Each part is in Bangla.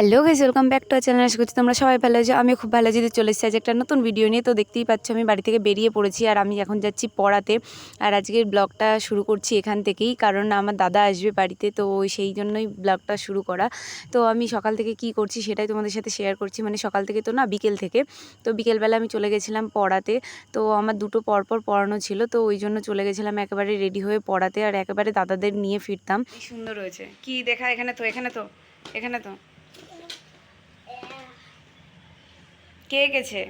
Hello guys welcome back to our channel. আশা করছি তোমরা সবাই ভালো আছো। আমি খুব ভালো আছি। যেতে চলে এসেছি আজ একটা নতুন ভিডিও নিয়ে। তো দেখতেই পাচ্ছ, আমি বাড়ি থেকে বেরিয়ে পড়েছি আর আমি এখন যাচ্ছি পড়াতে। আর আজকের ব্লগটা শুরু করছি এখান থেকেই। কারণ আমার দাদা আসবে বাড়িতে, তো সেই জন্যই ব্লগটা শুরু করা। তো আমি সকাল থেকে কি করছি সেটাই তোমাদের সাথে শেয়ার করছি। মানে সকাল থেকে তো না, বিকেল থেকে। তো বিকেলবেলা আমি চলে গেছিলাম পড়াতে। তো আমার দুটো পরপর পড়ানো ছিল, তো ওই জন্য চলে গেছিলাম একেবারে রেডি হয়ে পড়াতে। আর একেবারে দাদাদের নিয়ে ফিরতাম। সুন্দর হয়েছে। কি দেখা, এখানে তো এখানে তো এখানে তো। কে এঁকেছে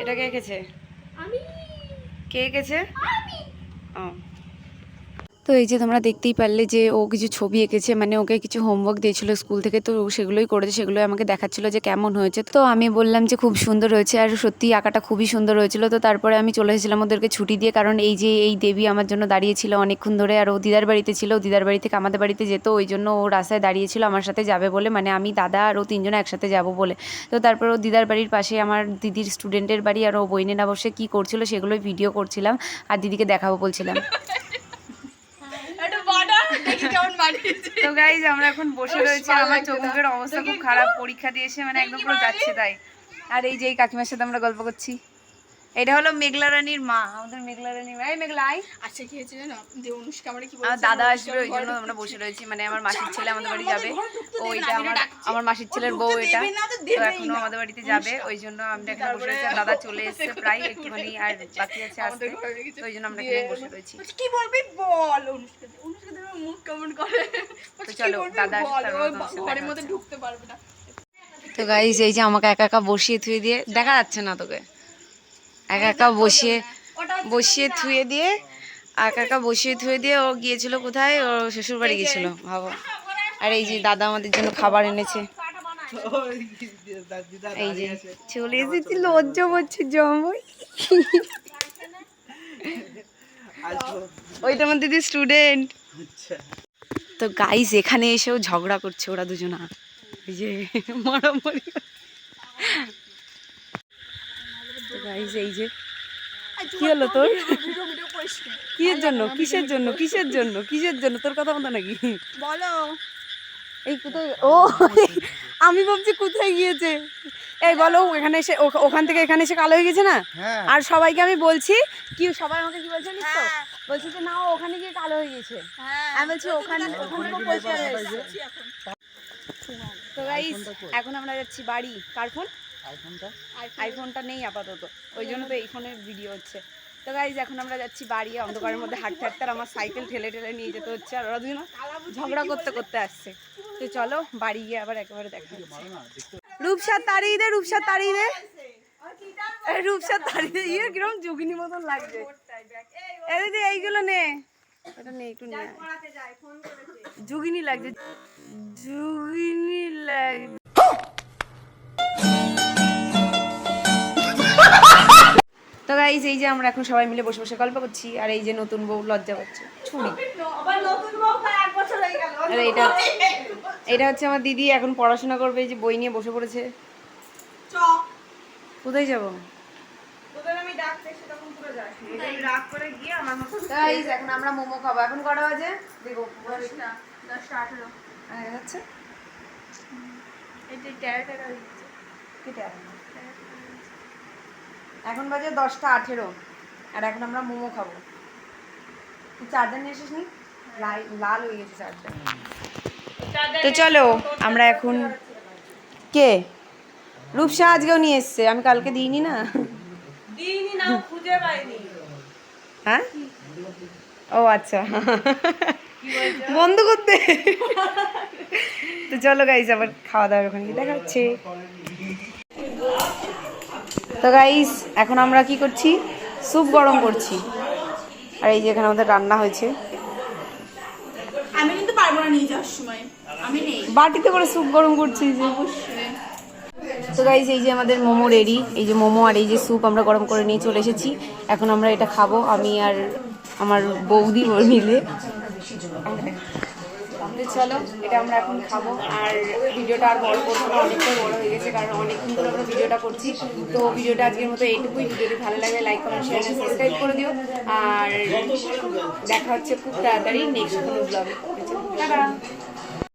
এটা কে এঁকেছে আমি। কে এঁকেছে আমি। ও। তো এই যে তোমরা দেখতেই পারলে যে ও কিছু ছবি এঁকেছে মানে ওকে কিছু হোমওয়ার্ক দিয়েছিল স্কুল থেকে, তো সেগুলোই করেছে, সেগুলোই আমাকে দেখাচ্ছিল যে কেমন হয়েছে। তো আমি বললাম যে খুব সুন্দর হয়েছে আর সত্যি আঁকাটা খুবই সুন্দর হয়েছিল। তো তারপরে আমি চলে এসেছিলাম ওদেরকে ছুটি দিয়ে, কারণ এই যে এই দেবী আমার জন্য দাঁড়িয়েছিল অনেকক্ষণ ধরে আর ও দিদার বাড়িতে ছিল দিদার বাড়ি থেকে আমাদের বাড়িতে যেত, ওই জন্য ও রাস্তায় দাঁড়িয়েছিল আমার সাথে যাবে বলে মানে আমি দাদা আর ও তিনজন একসাথে যাব বলে। তো তারপর ও দিদার বাড়ির পাশে আমার দিদির স্টুডেন্টের বাড়ি আর ও বইনেরা বসে কী করছিল সেগুলোই ভিডিও করছিলাম আর দিদিকে দেখাবো বলছিলাম। তো গাইজ আমরা এখন বসে রয়েছি। আমার চোখ মুখের অবস্থা খুব খারাপ পরীক্ষা দিয়ে এসে মানে একদম পুরো যাচ্ছে তাই। আর এই যে এই কাকিমার সাথে আমরা গল্প করছি। এটা হলো মেঘলা রানীর মা আমাদের মেঘলা রানীর মা। এই মেঘলা আই আচ্ছা কি হয়েছে জানো? যে অনুষ্কা আমরা কি আমার দাদা আসবে ওই জন্য আমরা বসে রয়েছি। মানে আমার মাসির ছেলে আমাদের বাড়ি যাবে। ও এটা আমার আমার মাসির ছেলের বউ এটা। তো এখনও আমাদের বাড়িতে যাবে ওই জন্য আমরা এখানে বসে রয়েছি দাদা চলে এসেছে প্রায় একটুখানি আর বাকি আছে আসতে। ওই জন্য আমরা এখানে বসে রয়েছি। কি বলবি? বল অনুষ্কা কেমন করে। তো চলো, দাদা ঘরের মধ্যে ঢুকতে পারবে না। তো গাইজ এই যে আমাকে একা একা বসিয়ে থুয়ে দিয়ে দেখা যাচ্ছে না তোকে। একা একা বসিয়ে বসিয়ে থুয়ে দিয়ে একা একা বসিয়ে থুয়ে দিয়ে ও গিয়েছিল কোথায়? ও শ্বশুর বাড়ি গেছিল ভাবো। আর এই যে দাদা আমাদের জন্য খাবার এনেছে। এই যে চলে এসেছি লজ্জা করছে জমই। ওইটা আমার দিদি স্টুডেন্ট তো গাইজ এখানে এসেও ঝগড়া করছে ওরা দুজনা। এই যে মারামারি। গাইজ এই যে। কি হলো তোর? কিসের জন্য? কিসের জন্য? কিসের জন্য? কিসের জন্য? তোর কথা মতো নাকি? বলো। এই কোথায়? ও আমি ভাবছি কোথায় গিয়েছে? এই বলো এখানে এসে ওখ- ওখান থেকে এখানে এসে কালো হয়ে গেছে না? আর সবাইকে আমি বলছি কি সবাই আমাকে কি বলছে তো? বলছি যে না ও ওখানে গিয়ে কালো হয়ে গেছে। হ্যাঁ। আমি বলছি ওখানে ওখান থেকে পরিষ্কার হয়ে গেছে তো গাইস এখন আমরা যাচ্ছি বাড়ি। কার ফোন আইফোনটা। নেই আপাতত। ওই জন্য তো এই ফোনের ভিডিও হচ্ছে। তো গাইজ এখন আমরা যাচ্ছি বাড়ি। অন্ধকারের মধ্যে হাঁটতে হাঁটতে আর আমার সাইকেল ঠেলে ঠেলে নিয়ে যেতে হচ্ছে। আর ওরা দুজন ঝগড়া করতে করতে আসছে। তো চলো বাড়ি গিয়ে আবার একেবারে দেখা রূপসার তাড়িয়ে দে রূপসার তাড়িয়ে দে। এই রূপসার তাড়িয়ে দে। ইয়ে কীরকম যোগিনী মতন লাগছে। এই দিদি এইগুলো নে। ওটা নে একটু আয়। যোগিনী লাগছে। যোগিনী লাগছে। তো গাইজ এই যে আমরা এখন সবাই মিলে বসে বসে গল্প করছি আর এই যে নতুন বউ লজ্জা করছে। ছুরি। আর এইটা এটা হচ্ছে আমার দিদি এখন পড়াশোনা করবে এই যে বই নিয়ে বসে পড়েছে। কোথায় যাব? এখন আমরা মোমো খাব। এখন কটা বাজে? দেখো যাচ্ছে। কি টাকা? এখন বাজে দশটা আঠেরো আর এখন আমরা মোমো খাব। তুই চার্জার নিয়ে এসিস নি? লাই- লাল হয়ে গেছে চার্জার তো চলো আমরা এখন কে? রূপসা আজকেও নিয়ে এসছে আমি কালকে দিইনি না? হ্যাঁ? ও আচ্ছা। বন্ধ করতে। তো চলো গাইস আবার খাওয়া দাওয়ার ওখানে দেখা হচ্ছে তো গাইস এখন আমরা কি করছি? স্যুপ গরম করছি। আর এই যে এখানে আমাদের রান্না হয়েছে। আমি কিন্তু পারব না নিয়ে যাওয়ার সময়। বাটিতে করে স্যুপ গরম করছি যে। তো গাইজ এই যে আমাদের মোমো রেডি এই যে মোমো আর এই যে স্যুপ আমরা গরম করে নিয়ে চলে এসেছি। এখন আমরা এটা খাব আমি আর আমার বৌদি মিলে। চলো এটা আমরা এখন খাব। আর ভিডিওটা আর বড় করব না অনেকটাই বড় হয়ে গেছে কারণ অনেকক্ষণ ধরে আমরা ভিডিওটা করছি। তো ভিডিওটা আজকের মতো এইটুকুই। ভিডিওটি ভালো লাগলে লাইক কমেন্ট শেয়ার সাবস্ক্রাইব করে দিও। আর দেখা হচ্ছে খুব তাড়াতাড়ি নেক্সট কোনো ব্লগে টাটা!